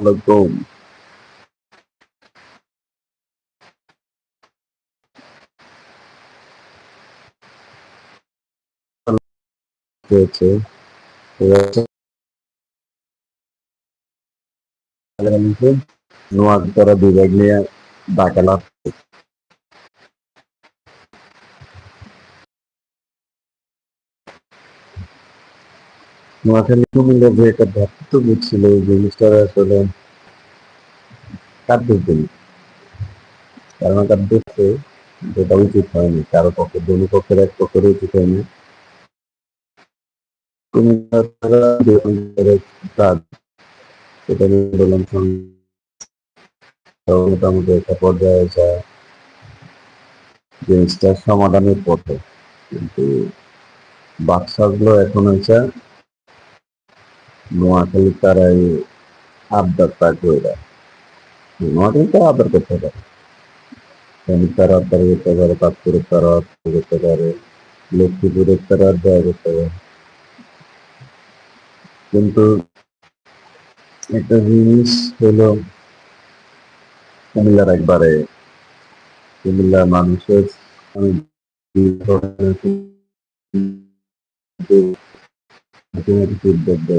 আলাইকুম হয়েছে নোয়াখালী বিভাগ নিয়ে ডাকা নোয়াখালী কুমিল্লার যে একটা ছিল জিনিসটা আসলে কার দেখবেন কারণ তার যেটা উচিত হয়নি। কারও পক্ষে পক্ষের এক পক্ষের উচিত হয়নি। তারা যে সেটা নিয়ে মোটামুটি একটা পর্যায়ে জিনিসটা সমাধানের পথে। কিন্তু বাচ্চাগুলো এখন হয়েছে নোয়াখালী তারাই আবদার তাকে ওরা নোয়াখালী তো আবদার করতে পারে। ফেনীর তারা আবদার করতে পারে পাঁচপুরের তারা আবদার করতে পারে, লক্ষ্মীপুরের তারা আবদার করতে পারে। কিন্তু একটা জিনিস হলো, কুমিল্লার একবারে, কুমিল্লার মানুষের অনেক দেয়